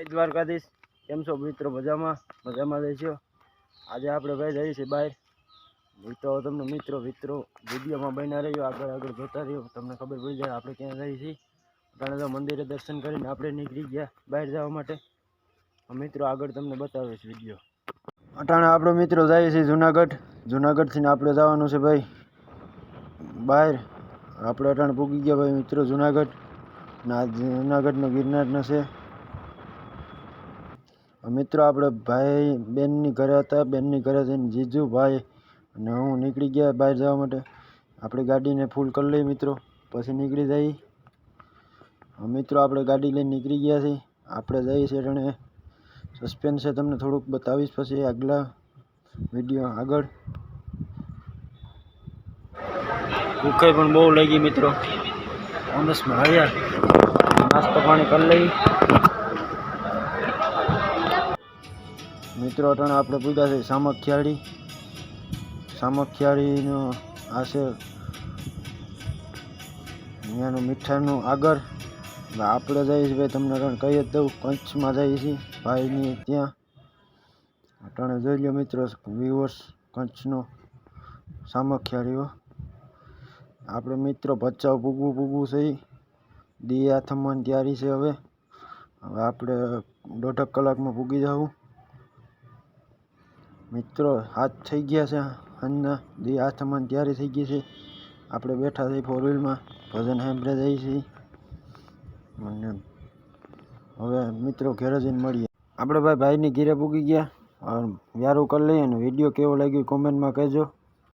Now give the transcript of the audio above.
જય દ્વારકાધીશ. કેમ છો મિત્રો? મજામાં? મજામાં રહેશો આજે આપણે ભાઈ જઈએ છીએ બહાર મિત્રો તમને મિત્રો મિત્રો વિડીયોમાં બન્યા રહ્યો આગળ આગળ જોતા રહ્યો તમને ખબર પડી જાય આપણે ક્યાં જઈએ છીએ. અટાણે તો મંદિરે દર્શન કરીને આપણે નીકળી ગયા બહાર જવા માટે. મિત્રો, આગળ તમને બતાવીશ વીડિયો. અટાણે આપણો મિત્રો જઈએ છીએ જુનાગઢ. જુનાગઢથી આપણે જવાનું છે ભાઈ. બહાર. આપણે અટાણે પૂગી ગયા ભાઈ મિત્રો જુનાગઢ. ના જુનાગઢનો ગિરનારનો છે. મિત્રો આપણે ભાઈ બેનની ઘરે હતા, બેનની ઘરે જઈને જીજુ ભાઈ અને હું નીકળી ગયા બહાર જવા માટે. આપણી ગાડીને ફૂલ કરી લઈ મિત્રો, પછી નીકળી જઈ. મિત્રો આપણે ગાડી લઈને નીકળી ગયા છીએ. આપણે જઈએ છીએ અટાણે સસ્પેન્સ છે તમને થોડુંક બતાવીશ પછી આગલા વીડિયો આગળ. ભૂખાઈ પણ બહુ લાગી મિત્રો. ઓનસમાં આવ્યા નાસ્તો પાણી કરી લઈ. મિત્રો, અટાણે આપણે પૂછ્યા છે. સામખિયાળી. સામખિયાળીનો આ છે અહીંયાનું મીઠાનું આગળ. આપણે જઈએ છીએ ભાઈ, તમને અટાણે કહી જ દઉં. કચ્છમાં જઈએ છીએ. ભાઈની ત્યાં. અટાણે જોઈ લો મિત્રો વ્યુઅર્સ કચ્છનો સામખિયાળીઓ આપણે મિત્રો ભચાઉ પૂગવું પૂગવું છે દિયા થમવાની તૈયારી છે હવે. હવે આપણે દોઢક કલાકમાં પૂગી જાવું મિત્રો, હાથ થઈ ગયા છે. સાંજના દી આસ્થામાં તૈયારી થઈ ગઈ છે. આપણે બેઠા છીએ ફોર વ્હીલમાં ભજન સાંભળે જઈએ છીએ અને હવે મિત્રો ઘેરે જઈને મળીએ. આપણે ભાઈ, ભાઈની ઘેરે પૂગી ગયા. વ્યારું કરી લઈએ અને વીડિયો કેવો લાગ્યો કોમેન્ટમાં કહેજો.